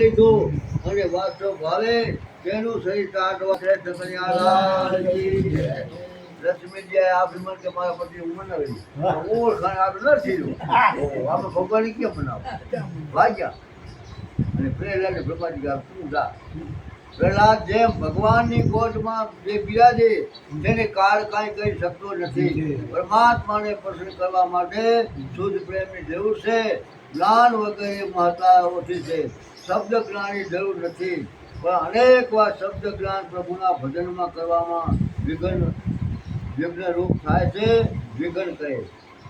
લીધું અને વાસ્તવ ભાવે તેનું સહી કાઢવા કન્યાલાલજી. લક્ષ્મીજીએ આ વિમલ કે મારા પતિ ઉંમર ભગવાન કેમ બનાવો ભાગ્યા જા બિરાજે, તેને કાળ કાંઈ કરી શકતો નથી. પરમાત્માને પ્રસન્ન કરવા માટે શુદ્ધ પ્રેમની જરૂર છે. જ્ઞાન વગેરે માતા ઓછી છે. શબ્દ જ્ઞાનની જરૂર નથી. પણ અનેક વાર શબ્દ જ્ઞાન પ્રભુના ભજનમાં કરવામાં વિઘ્ન વિઘ્ન રૂપ થાય છે વિઘ્ન કરે.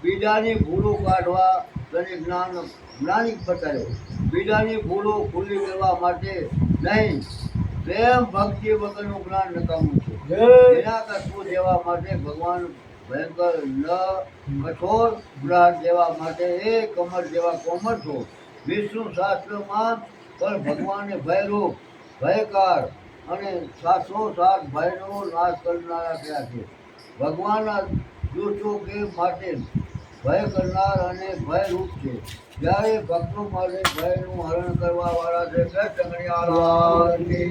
બીજાની ભૂલો કાઢવા તને જ્ઞાન જ્ઞાનિક બતાવે બીજાની ભૂલો ખુલ્લી કરવા માટે નહીં. પ્રેમ ભક્તિ વગરનું જ્ઞાન નકામું છે. એના કશું દેવા માટે ભગવાન ભયંકર ન કઠોર જ્ઞાન દેવા માટે એ કમર જેવા કોમર છો વિષ્ણુ શાસ્ત્રમાં પણ ભગવાનને ભયરૂપ, ભયકાર અને સાસો સાત ભયનો નાશ કરનારા થયા છે ભગવાનના દુષ્ટો કે માટે ભય કરનાર અને ભયરૂપ છે જ્યારે ભક્તો માટે ભયનું હરણ કરવા વાળા છે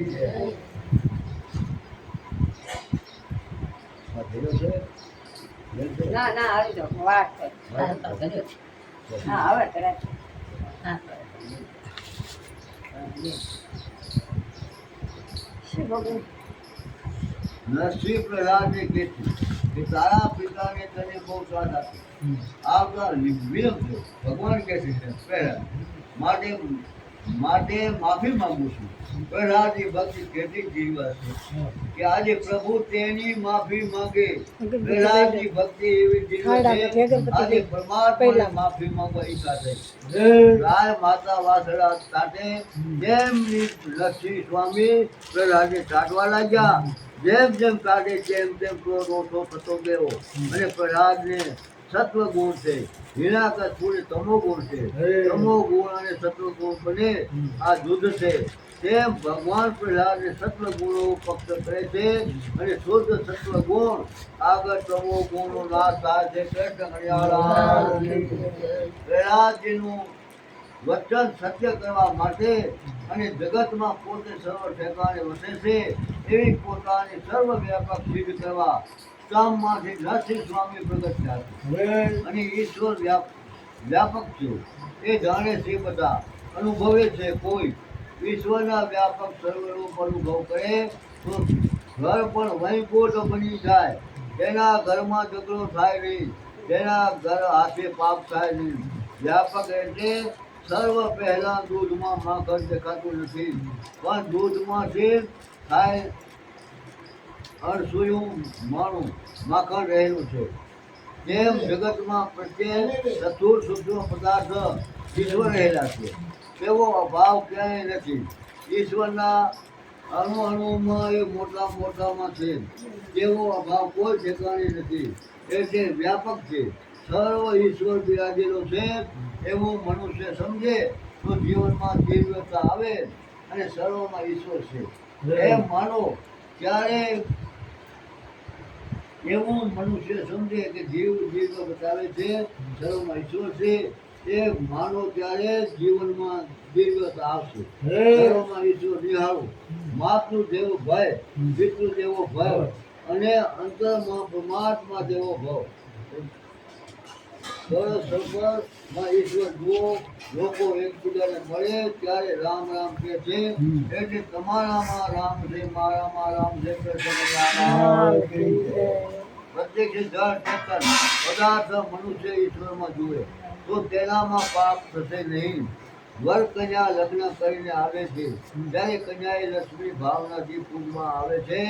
જય. આ છે? ના ના આવી જાઓ વાત હા હવે કરે. છે. શું ભગવાન? નરસિંહ પ્રહલાદને કહેતી કે તારા પિતાને તને બહુ સાથ આપી. આવતા વિલંબ ભગવાન કહે છે પ્રહલાદ માટે માટે માફી માંગુ છું. પ્રહલાદની ભક્તિ કેટલી જીવા છે કે આજે પ્રભુ તેની માફી માંગે. પ્રહલાદની ભક્તિ એવી જીવા છે. આજે પરમાત્માને માફી માંગવા ઈચ્છા છે ગાય માતા વાસળા સાથે જેમ લક્ષ્મી સ્વામી પ્રહલાદને કાઢવા લાગ્યા. જેમ જેમ કાઢે તેમ તેમ ક્રોધ ઓછો થતો ગયો અને પ્રહલાદને સત્વ ગુણ છે. હિણાકર ગુણ તમો ગુણ છે. તમો ગુણ અને સત્વ ગુણ બને આ દૂધ છે. તેમ ભગવાન પ્રહલાદને સત્વ ગુણો પક્ષ કરે છે અને શુદ્ધ સત્વ ગુણ આગળ તમો ગુણો નાશ થાય છે. કૃષ્ણ પ્રહલાદજીનું વચન સત્ય કરવા માટે અને જગતમાં પોતે સર્વ ઠેકાણે વસે છે. એવી પોતાની સર્વ વ્યાપક સિદ્ધ કરવા કામમાંથી નરસિંહ સ્વામી પ્રગટ થયા છે. અને ઈશ્વર વ્યાપ વ્યાપક છે. એ જાણે છે બધા અનુભવે છે કોઈ. ઈશ્વરના વ્યાપક સર્વરૂપ અનુભવ કરે તો ઘર પણ વૈકુંઠ બની જાય. તેના ઘરમાં ઝઘડો થાય નહીં. તેના ઘર હાથે પાપ થાય નહીં. વ્યાપક એટલે સર્વ પહેલાં દૂધમાં માખણ દેખાતું નથી. પણ દૂધમાંથી થાય અણસુયું માણું માખણ રહેલું છે. જેમ જગતમાં પ્રત્યે ચતુર સૂક્ષ્મ પદાર્થ ઈશ્વર રહેલા છે. તેવો અભાવ ક્યાંય નથી. ઈશ્વરના અણુ અણુમાં મોટા મોટામાં છે. તેવો અભાવ કોઈ ઠેકાણે નથી. એટલે વ્યાપક છે. સર્વ ઈશ્વર બિરાજેલો છે. એવું મનુષ્ય સમજે તો જીવનમાં દિવ્યતા આવે અને સર્વમાં ઈશ્વર છે. એમ માનો ત્યારે એવું મનુષ્ય સમજે કે જીવ જીવ બતાવે છે સર્વમાં ઈશ્વર છે એ માનો ત્યારે જીવનમાં દીર્ઘતા આવશે. સર્વમાં ઈશ્વર નિહાળું માતૃ જેવો ભય પિતૃ જેવો ભય અને અંતરમાં પરમાત્મા જેવો ભાવ. સરસ સર્વમાં ઈશ્વર જુઓ લોકો એકબીજાને મળે ત્યારે રામ રામ કહે છે એટલે તમારામાં રામ છે મારામાં રામ છે પ્રત્યેક જળ ચેતન પદાર્થ મનુષ્ય ઈશ્વરમાં જુએ તો તેનામાં પાપ થશે નહીં. વર કન્યા લગ્ન કરીને આવે છે ત્યારે કન્યાએ લક્ષ્મી ભાવનાથી પૂજમાં આવે છે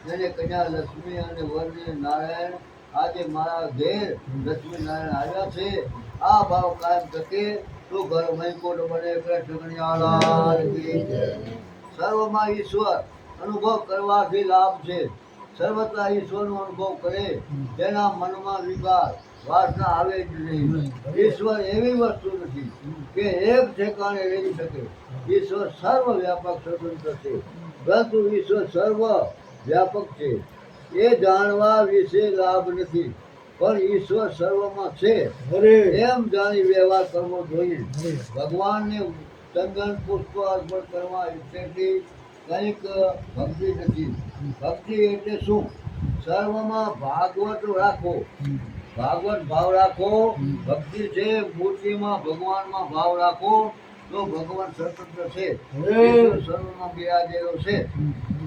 ત્યારે કન્યા લક્ષ્મી અને વરને નારાયણ આજે મારા ઘેર લક્ષ્મીનારાયણ આવ્યા છે. આ ભાવ કાયમ થકે તો ઘર મૈકોટ બને. સર્વમાં ઈશ્વર અનુભવ કરવાથી લાભ છે. સર્વતા ઈશ્વરનો અનુભવ કરે, તેના મનમાં વિકાર, વાસના આવે જ નહીં. ઈશ્વર એવી વસ્તુ નથી કે એક ઠેકાણે રહી શકે. ઈશ્વર સર્વ વ્યાપક સ્વતંત્ર છે. પરંતુ ઈશ્વર સર્વ વ્યાપક છે. એ જાણવા વિશે લાભ નથી. પણ ઈશ્વર સર્વમાં છે. એમ જાણી વ્યવહાર કરવો જોઈએ. ભગવાનને ચંદન પુષ્પ અર્પણ કરવા એટલેથી કંઈક ભક્તિ નથી. ભક્તિ એટલે શું? સર્વમાં ભાગવત રાખો. ભાગવત ભાવ રાખો. ભક્તિ છે મૂર્તિમાં ભગવાનમાં ભાવ રાખો. તો ભગવાન સ્વતંત્ર છે. સર્વમાં બિરાજેલો છે.